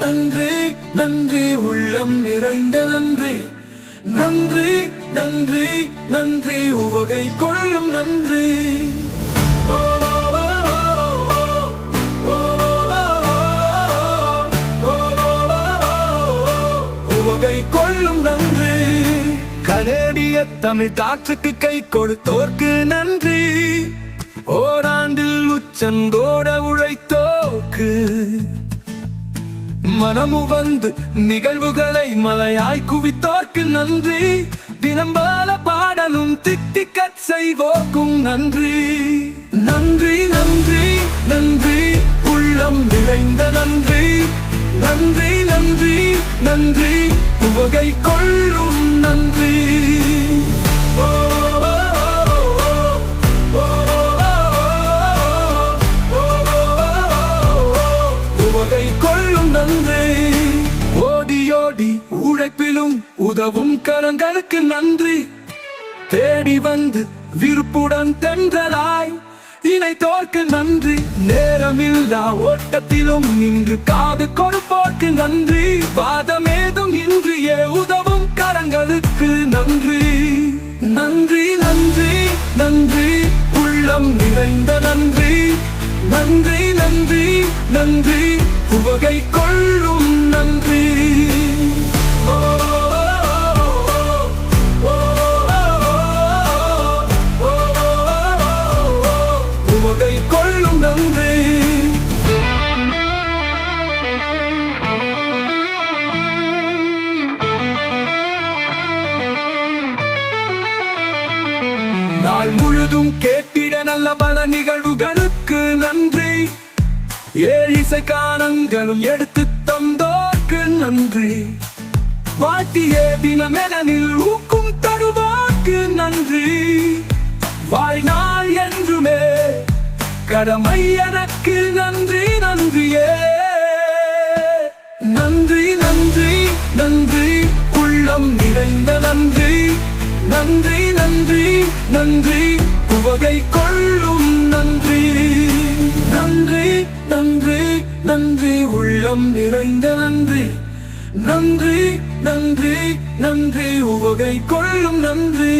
நன்றி நன்றி உள்ளம் நிறைந்த நன்றி. நன்றி நன்றி நன்றி உவகை கொள்ளும் நன்றி. உவகை கொள்ளும் நன்றி. கனேடிய தமிழ் காற்றுக்கு கை கொடுத்தோர்க்கு நன்றி. ஓராண்டில் உச்சந்தோட மனமு வந்து நிகழ்வுகளை மலையாய் குவித்தோர்க்கு நன்றி. தினம்பால பாடலும் தித்திக்கச் செய்வோக்கும் நன்றி. நன்றி நன்றி நன்றி உள்ளம் நிறைந்த நன்றி. நன்றி நன்றி நன்றி உவகை கொள்ளும் நன்றி ஓடி ஓடி உழைப்பிலும் உதவும் கரங்களுக்கு நன்றி. தேடி வந்து விருப்புடன் தென்றலாய் இணைத்தோர்க்கு நன்றி. நேரமில்லா ஓட்டத்திலும் நின்று காது கொடுப்போர்க்கு நன்றி. வாதமேதும் இன்றியே உதவும் கரங்களுக்கு நன்றி. நன்றி நன்றி நன்றி. உள்ளம் நிறைந்த நன்றி. நன்றி நன்றி நன்றி. உவகைக்கு நாள் முழுதும் கேட்டிட நல்ல பல நிகழ்வுகளுக்கு நன்றி. ஏழிசை காணங்களும் எடுத்து தந்தோர்க்கு நன்றி. வாழ்த்தியே தினமெனில் ஊக்கும் தருவாக்கு நன்றி. வாழ்நாள் என்றுமே கடமை எனக்கு நன்றி நன்றியே. நன்றி உவகை கொள்ளும் நன்றி. நன்றி நன்றி நன்றி உள்ளம் நிறைந்த நன்றி. நன்றி நன்றி நன்றி உவகை கொள்ளும் நன்றி.